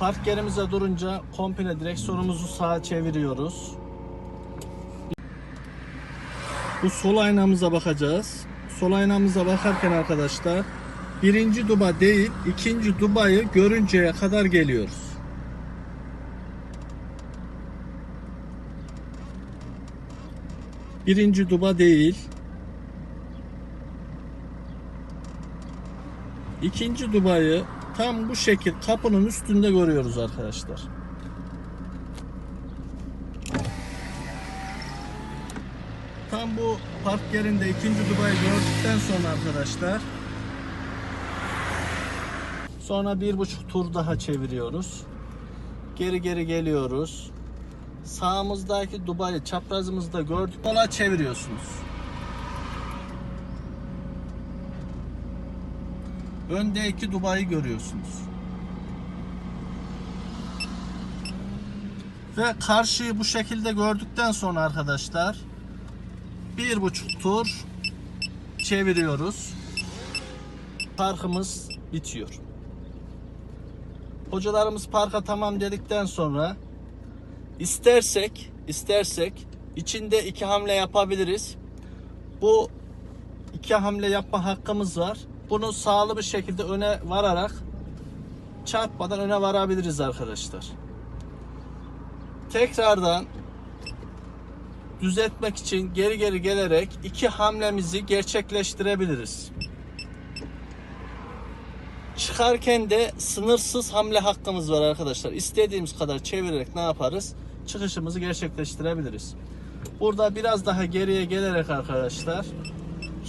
Park yerimize durunca komple direksiyonumuzu sağa çeviriyoruz. Bu sol aynamıza bakacağız. Sol aynamıza bakarken arkadaşlar birinci duba değil ikinci dubayı görünceye kadar geliyoruz. Birinci duba değil. İkinci dubayı tam bu şekil kapının üstünde görüyoruz arkadaşlar. Tam bu park yerinde ikinci dubayı gördükten sonra arkadaşlar sonra bir buçuk tur daha çeviriyoruz. Geri geri geliyoruz. Sağımızdaki dubayı çaprazımızda gördük. Sola çeviriyorsunuz. Öndeki dubayı görüyorsunuz. Ve karşıyı bu şekilde gördükten sonra arkadaşlar bir buçuk tur çeviriyoruz. Parkımız bitiyor. Hocalarımız parka tamam dedikten sonra istersek istersek içinde iki hamle yapabiliriz. Bu iki hamle yapma hakkımız var. Bunu sağlı bir şekilde öne vararak çarpmadan öne varabiliriz arkadaşlar. Tekrardan düzeltmek için geri geri gelerek iki hamlemizi gerçekleştirebiliriz. Çıkarken de sınırsız hamle hakkımız var arkadaşlar. İstediğimiz kadar çevirerek ne yaparız? Çıkışımızı gerçekleştirebiliriz. Burada biraz daha geriye gelerek arkadaşlar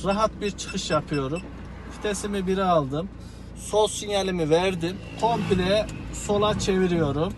rahat bir çıkış yapıyorum. Vitesimi 1'e aldım. Sol sinyalimi verdim. Komple sola çeviriyorum.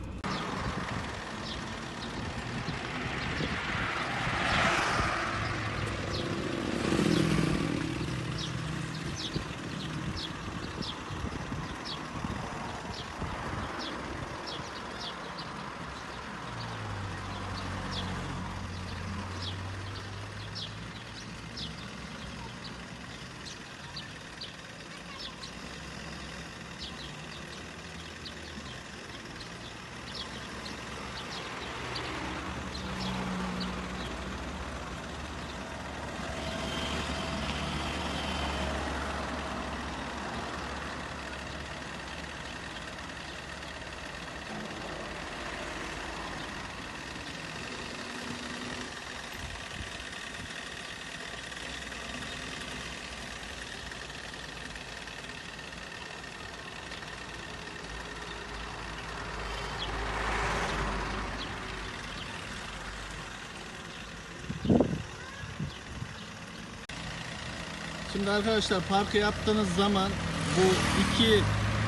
Şimdi arkadaşlar parkı yaptığınız zaman bu iki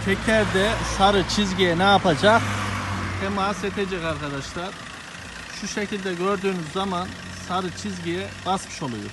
teker de sarı çizgiye ne yapacak? Temas edecek arkadaşlar. Şu şekilde gördüğünüz zaman sarı çizgiye basmış oluyor.